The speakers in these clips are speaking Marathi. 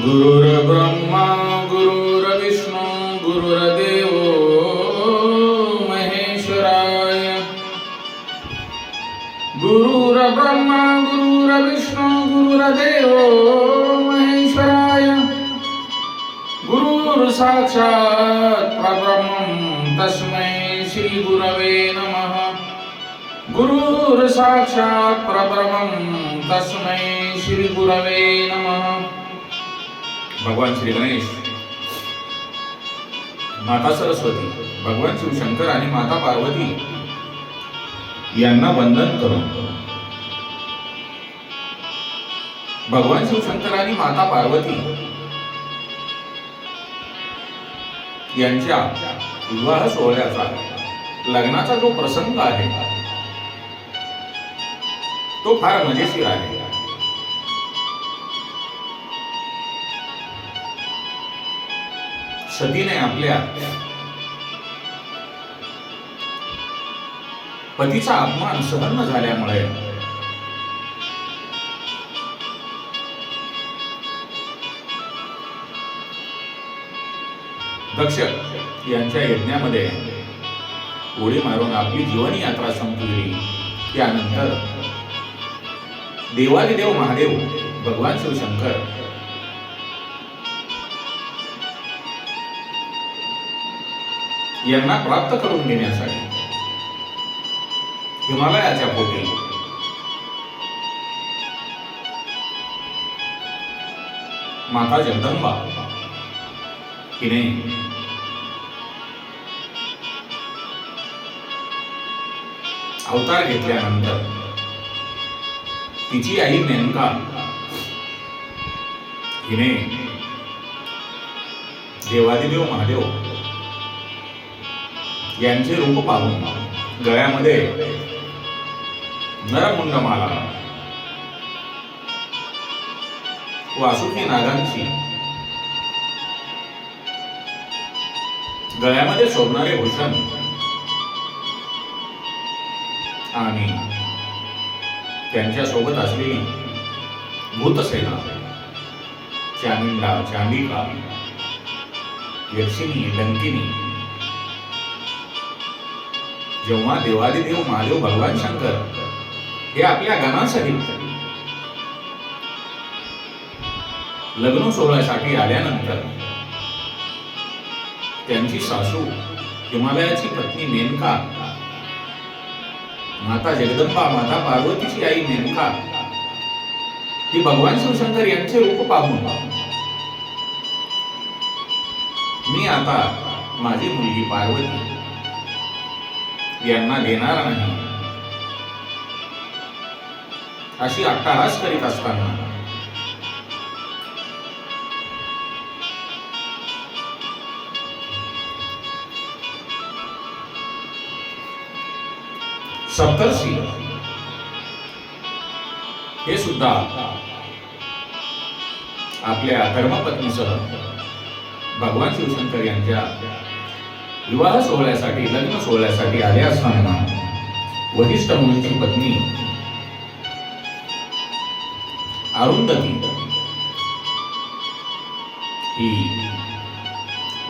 गुरुर्ब्रह्मा गुरुर्विष्णू गुरुर्देव महेश्वराय. गुरुर्ब्रह्मा गुरुर्विष्णू गुरुर्देव महेश्वराय. गुरुर् साक्षात् तस्मै श्री गुरवे नमः. गुरुर् साक्षात् परब्रह्मं तस्मै श्री गुरवे नमः. भगवान श्री गणेश. माता सरस्वती भगवान शिवशंकर आणि माता पार्वती यांना वंदन करून. भगवान शिवशंकर आणि माता पार्वती यांच्या विवाह सोहळ्याचा लग्नाचा जो प्रसंग आहे तो फार मजेशीर आहे. सतीने आपल्या पतीचा अपमान सहन न झाल्यामुळे दक्ष यांच्या यज्ञामध्ये उडी मारून आपली जीवन यात्रा संपली. त्यानंतर देवादिदेव महादेव भगवान शिवशंकर यांना प्राप्त करून घेण्यासाठी. हिमालयाच्या पोटी माता जगदंबा. हिने अवतार घेतल्यानंतर तिची आई मेनका हिने देवादिदेव महादेव. यांचे रूप पाहून गळ्यामध्ये नरमुंडमाला वासुकी नागांची गळ्यामध्ये शोभणारे भूषण आणि त्यांच्यासोबत असलेली भूतसेना चामिंडा चांडिका यक्षिणी लंकिनी जेव्हा देवादिदेव महादेव भगवान शंकर हे आपल्या गणासहित लग्न सोहळ्यासाठी आल्यानंतर त्यांची सासू हिमालयाची पत्नी मेनका माता जगदंबा माता पार्वतीची आई मेनका ही भगवान शिवशंकर यांचे रूप पाहून मी आता माझी मुलगी पार्वती यांना देणार नाही. अशी अट्टाहास करीत असताना सप्तर्षी हे सुद्धा आपल्या धर्मपत्नीसह भगवान शिवशंकर यांच्या विवाह सोहळ्यासाठी लग्न सोहळ्यासाठी आले असताना वरिष्ठ मुलीची पत्नी अरुंधती ही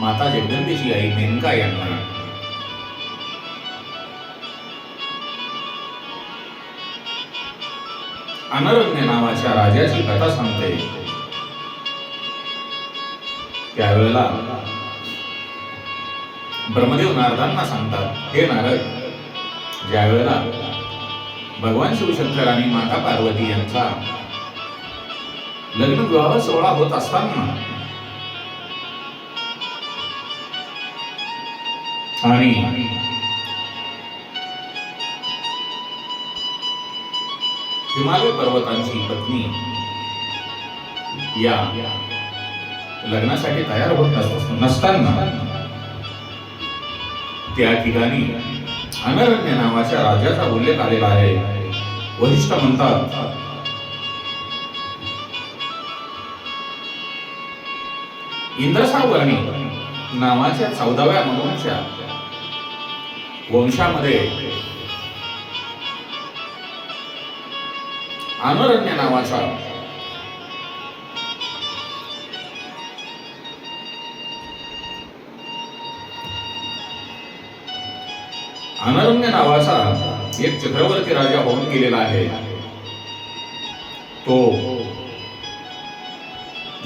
माता जगदंबेची आई मेनका यांना अनरज्ञ नावाच्या राजाची कथा सांगते. त्यावेळेला ब्रह्मदेव नारदांना सांगतात हे नारद ज्या वेळेला भगवान शिवशंकर आणि माता पार्वती यांचा लग्न विवाह सोहळा होत असताना आणि हिमालय पर्वतांची पत्नी या लग्नासाठी तयार होत नस- नसताना त्या ठिकाणी अनरण्य नावाच्या राजाचा उल्लेख आलेला आहे. वरिष्ठ म्हणतात इंद्रसावर्णी नावाच्या चौदाव्या मनूंच्या वंशामध्ये अनरण्य नावाचा अनरण्य नावाचा एक चक्रवर्ती राजा होऊन गेलेला आहे. तो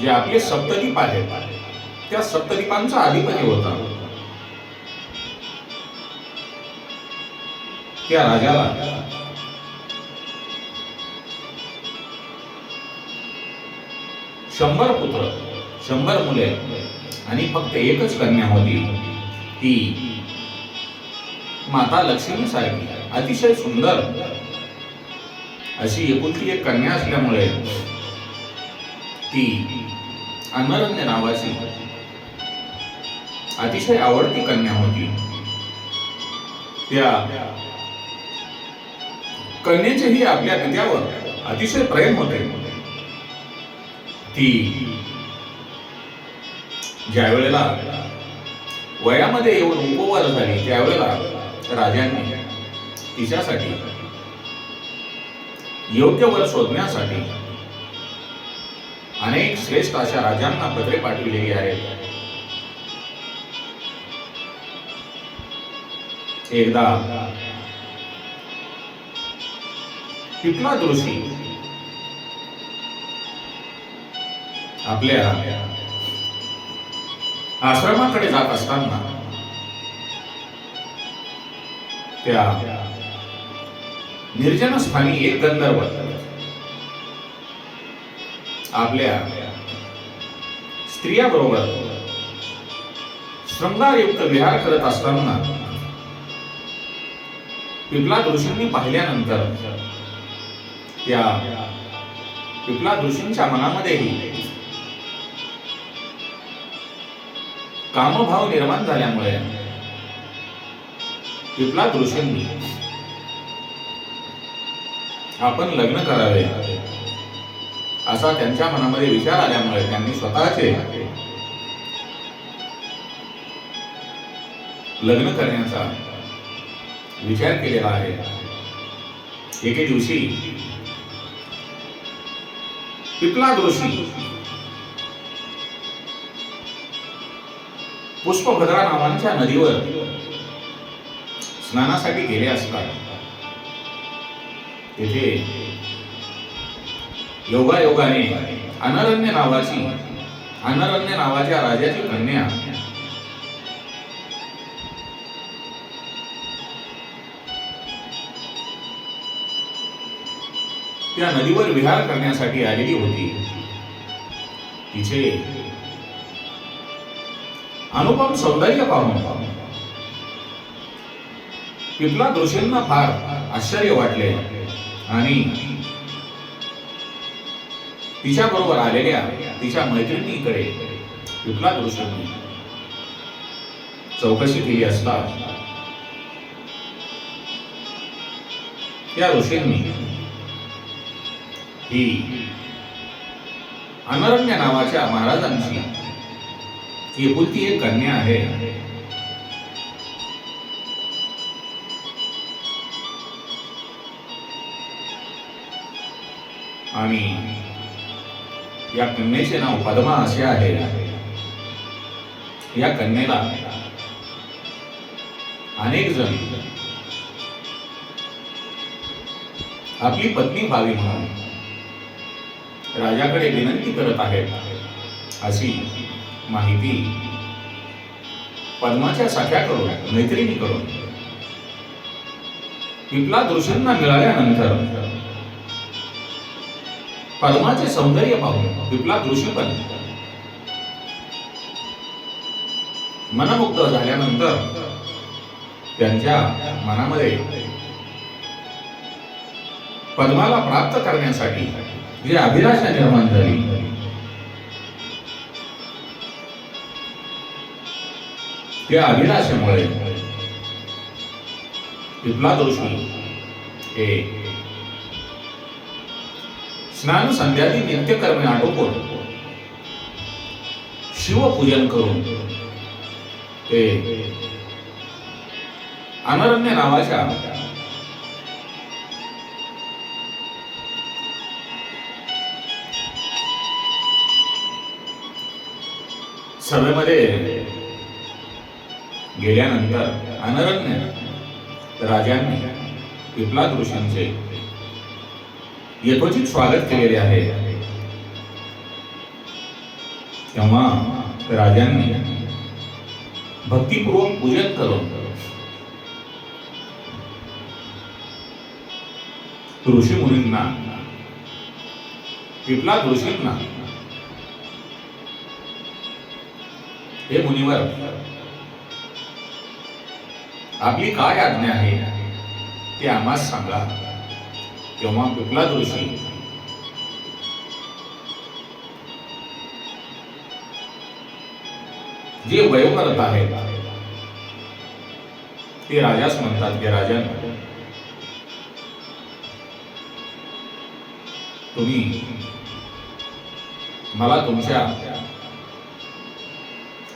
जे आपले सप्तदीप आहेत त्या सप्तदीपांचा अधिपती होता. त्या राजाला शंभर पुत्र शंभर मुले आणि फक्त एकच कन्या होती. ती माता लक्ष्मी साहेब. अतिशय सुंदर. अशी एकुलती एक कन्या असल्यामुळे ती अनरण्य नावाची अतिशय आवडती कन्या होती. त्या कन्येचेही आपल्या पित्यावर अतिशय प्रेम होते. ती ज्या वेळेला वयामध्ये येऊन उपवार झाली त्यावेळेला राजांनी तिच्यासाठी योग्य वर शोधण्यासाठी अनेक श्रेष्ठ अशा राजांना पत्रे पाठविलेली आहेत. एकदा पिपला ऋषी आपल्या आश्रमाकडे जात असताना त्या निर्जन स्थानी एक गंधर्व आपल्या स्त्रियाबरोबर शृंगारयुक्त विहार करत असताना पिपला ऋषींनी पाहिल्यानंतर त्या पिपला ऋषींच्या मनामध्येही कामभाव निर्माण झाल्यामुळे पिपला ऋषींनी आपण लग्न करावे। असा त्यांच्या मनामध्ये विचार आल्यामुळे त्यांनी स्वतःचे लग्न करण्याचा विचार केलेला आहे. एके दिवशी पिपला दोषी पुष्पभद्रा नावांच्या नदीवर स्नानासाठी गेले असतात. तेथे योगायोगाने अनरण्य नावाची अनरण्य नावाच्या राजाची कन्या त्या नदीवर विहार करण्यासाठी आलेली होती. तिचे अनुपम सौंदर्य पाहून तिथला दोषींना फार आश्चर्य वाटले. आणि तिच्या बरोबर आलेल्या तिच्या मैत्रिणीकडे तिथला दोषींनी चौकशी केली असता त्या ऋषींनी ही अनरण्य नावाच्या महाराजांची एकुलती एक कन्या आहे. आणि या कन्येचे नाव पद्मा असे आहे. या कन्येला अनेक जण आपली पत्नी व्हावी म्हणून राजाकडे विनंती करत आहेत अशी माहिती पद्माच्या सख्याकडून मैत्रिणीकडून. पिपला दृश्यांना मिळाल्यानंतर पद्माचे सौंदर्य पाहून पिपला दृश्य बनले मनमुक्त झाल्यानंतर त्यांच्या मनामध्ये पद्माला प्राप्त करण्यासाठी जी अभिलाषा निर्माण झाली त्या अभिलाषेमुळे पिपला दोषी हे स्नान संध्यादी नित्यकर्मे आटोपून शिवपूजन करून ते अनरण्य नावाच्या सभेमध्ये गेल्यानंतर अनरण्य राजांनी पिपलाद ऋषींचे यथोचित स्वागत केलेले आहे. तेव्हा राजांनी भक्तीपूर्वक पूजन करून ऋषी मुनींना पिपला ऋषींना हे मुनिवर आपली काय आज्ञा आहे ते आम्हाला सांगा. तेव्हा कुठला ऋषी जे वयोवरत आहेत ते राजास म्हणतात की राजन तुम्ही मला तुमच्या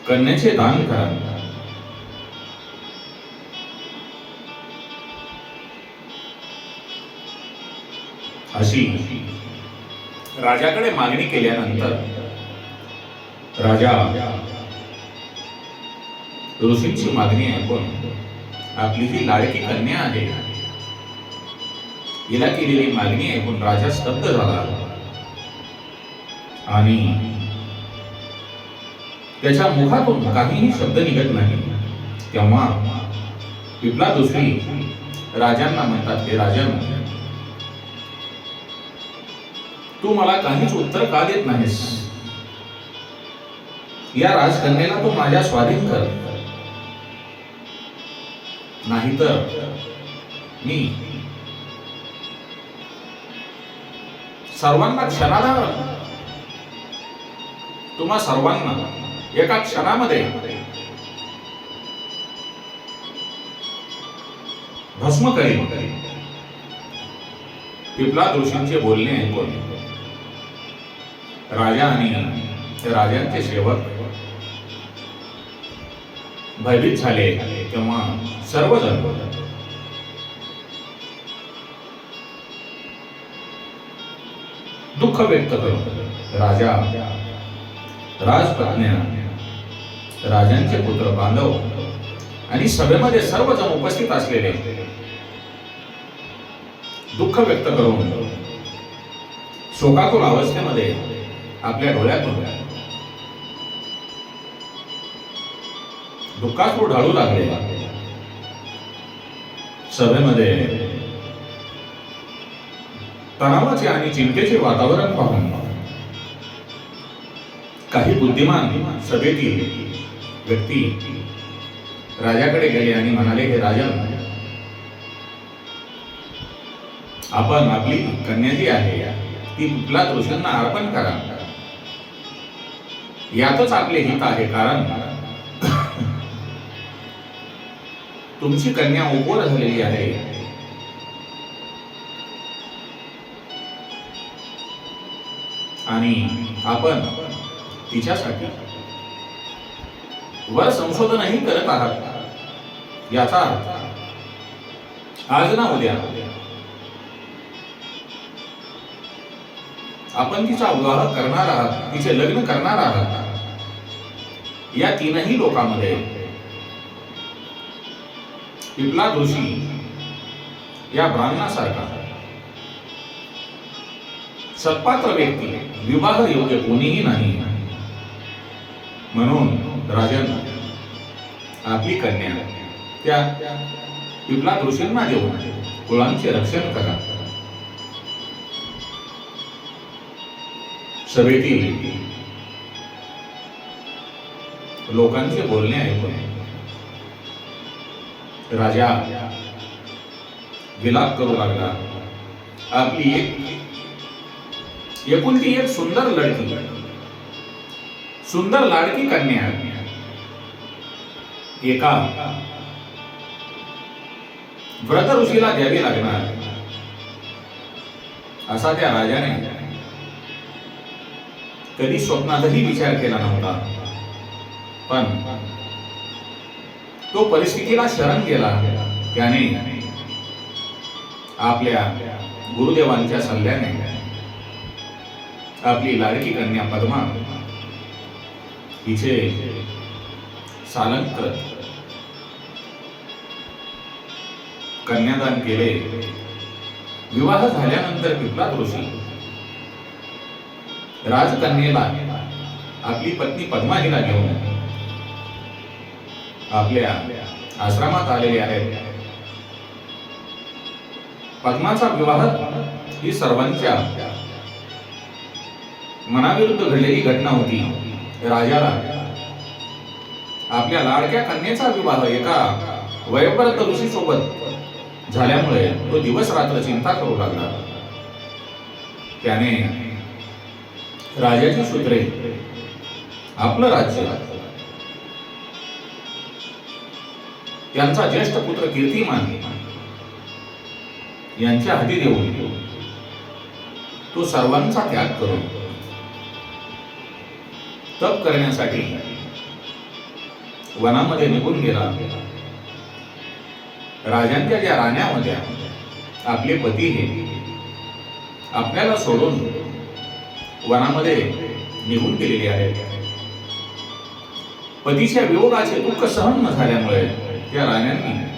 कन्याचे दान करा. अशी राजाकडे मागणी केल्यानंतर राजा ऋषींची मागणी ऐकून आपली ही लाडकी कन्या आहे हिला केलेली मागणी ऐकून राजा स्तब्ध झाला. आणि त्याच्या मुखातून काहीही शब्द निघत नाही. तेव्हा पिपला दुसरी राजांना म्हणतात हे राजन तू मला काहीच उत्तर का देत नाहीस? या राजकन्याला तू माझ्या स्वाधीन कर. नाहीतर मी सर्वांना क्षणाला तुम्हा सर्वांना एका क्षणामध्ये भस्म करीन. पिपला ऋषींचे बोलणे ऐकून राजा आणि राजांचे सेवक. भयभीत झाले तेव्हा सर्वजण दुःख व्यक्त करून राजा राजपत्न्या राजांचे पुत्र बांधव आणि सभेमध्ये सर्वजण उपस्थित असलेले दुःख व्यक्त करून शोकाकुल अवस्थेमध्ये आपल्या डोळ्यात होत्या. दुःखात ढाळू लागले. सभेमध्ये तणावाचे आणि चिंतेचे वातावरण पाहून काही बुद्धिमान सभेतील व्यक्ती राजाकडे गेले आणि म्हणाले हे राजा आपण आपली कन्या जी आहे ती कुठला ऋषींना अर्पण करा. यातच आपले हित आहे कारण तुमची कन्या उपोर झालेली आहे. आणि आपण तिच्यासाठी वर संशोधनही करत आहात. याचा अर्थ आज ना उद्या आपण तिचा विवाह करणार आहात तिचे लग्न करणार आहात. या तीनही लोकांमध्ये पिपला जोशी या ब्राह्मणासारखा. सत्पात्र व्यक्ती विवाह योग्य कोणीही नाही. म्हणून राजन आपली कन्या त्या पिपला ऋषींना देऊन कुळांचे रक्षण करा. सभेतील लोकांचे बोलणे ऐकून राजा, विलाप करू लागला. आपली एक, एकुलती एक सुंदर लडकी. सुंदर लाडकी कन्या. एका व्रत ऋषीला द्यावी लागणार. असा त्या राजाने कधी स्वप्नातही विचार केला नव्हता. पण तो परिस्थितीला शरण गेला. त्याने आपल्या गुरुदेवांच्या सल्ल्याने आपली लाडकी कन्या पद्मा हिचे सालंकृत कन्यादान केले. विवाह झाल्यानंतर पिपलाद ऋषी. राजकन्येला आपली पत्नी पद्मा हिला घेऊन आपल्या आश्रमात आलेले आहेत. पद्माचा विवाह ही सर्वांच्या मनाविरुद्ध घडलेली घटना होती. राजाला आपल्या लाडक्या कन्येचा विवाह एका वयोवृद्ध ऋषी सोबत झाल्यामुळे तो दिवस रात्र चिंता करू लागला. त्याने राजाची सूत्रे. आपलं राज्य. त्यांचा ज्येष्ठ पुत्र कीर्तिमान. यांच्या हाती देऊन. तो सर्वांचा त्याग करून. तप करण्यासाठी वनामध्ये निघून गेला. राजांच्या ज्या राण्या होत्या आपले पती हे आपल्याला सोडून वनामध्ये निघून गेलेले आहेत. पतीच्या वियोगाचे दुःख सहन न झाल्यामुळे त्या राण्यांनी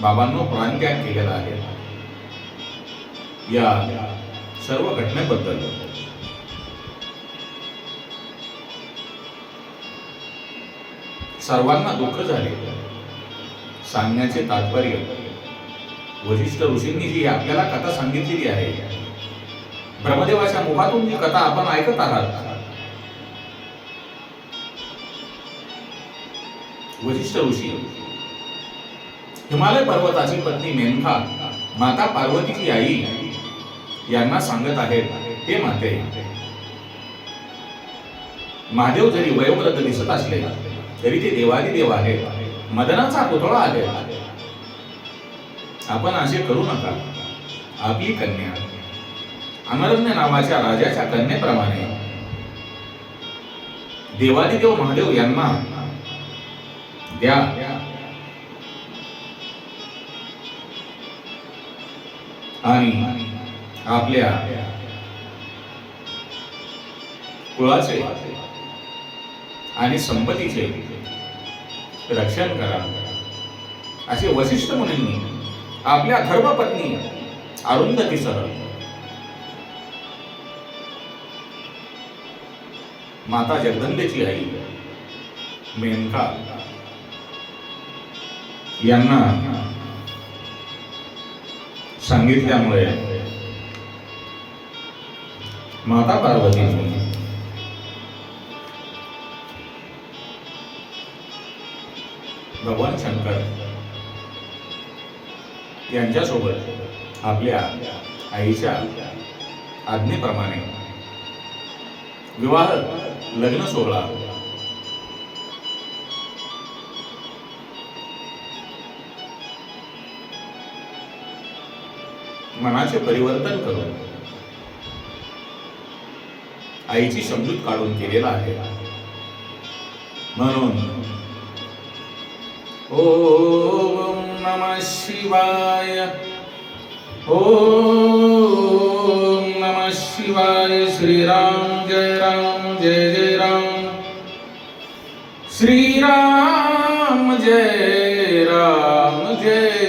बाबांनो प्राणत्याग केलेला आहे. या सर्व घटनेबद्दल. सर्वांना दुःख झाले. सांगण्याचे तात्पर्य वशिष्ठ ऋषींनी जी आपल्याला कथा सांगितलेली आहे ब्रह्मदेवाच्या मुखातून जी कथा आपण ऐकत आहात वशिष्ठ ऋषी हिमालय पर्वताची पत्नी मेनका माता पार्वतीची आई यांना सांगत आहेत हे माते महादेव जरी वयोवृद्ध दिसत असले तरी ते देवादी देव आहेत मदनाचा पुतळा आहे. आपण असे करू नका. आपली कन्या. अमरण्य नावाच्या राजाच्या कन्येप्रमाणे. देवादिदेव महादेव यांना द्या. आणि आपल्या कुळाचे आणि संपत्तीचे रक्षण करा. असे वशिष्ठ मुनींनी आपल्या धर्मपत्नी अरुंधतीसह. माता जगदंबेची आई मेनका यांना सांगितल्यामुळे माता पार्वतीने भगवान शंकर यांच्यासोबत आपल्या आईच्या आज्ञेप्रमाणे विवाह लग्न सोहळा मनाचे परिवर्तन करून आईची समजूत काढून केलेला आहे म्हणून ओ नम शिवाय। ओम नम शिवाय। श्रीराम जय राम जय जय राम। श्रीराम जय राम जय